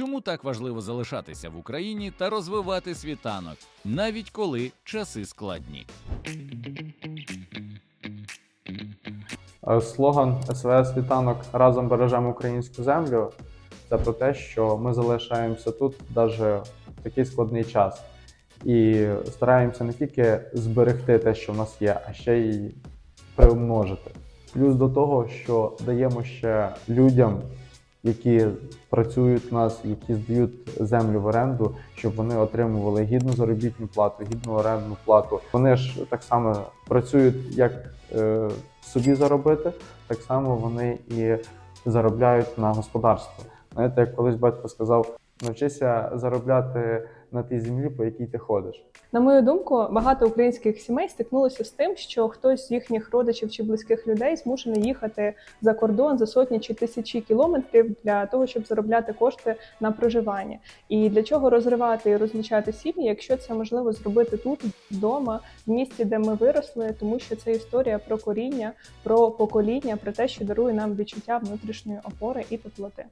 Чому так важливо залишатися в Україні та розвивати світанок, навіть коли часи складні? Е, Слоган СВС Світанок разом бережемо українську землю. Це про те, що ми залишаємося тут навіть в такий складний час. І стараємося не тільки зберегти те, що в нас є, а ще й приумножити. Плюс до того, що даємо ще людям, які працюють у нас, які здають землю в оренду, щоб вони отримували гідну заробітну плату, гідну орендну плату. Вони ж так само працюють як е, собі заробити, так само вони і заробляють на господарство. Знаєте, як колись батько сказав, навчися заробляти на тій землі, по якій ти ходиш. На мою думку, багато українських сімей стикнулося з тим, що хтось з їхніх родичів чи близьких людей змушений їхати за кордон за сотні чи тисячі кілометрів для того, щоб заробляти кошти на проживання. І для чого розривати і розлучати сім'ї, якщо це можливо зробити тут, вдома, в місті, де ми виросли, тому що це історія про коріння, про покоління, про те, що дарує нам відчуття внутрішньої опори і теплоти.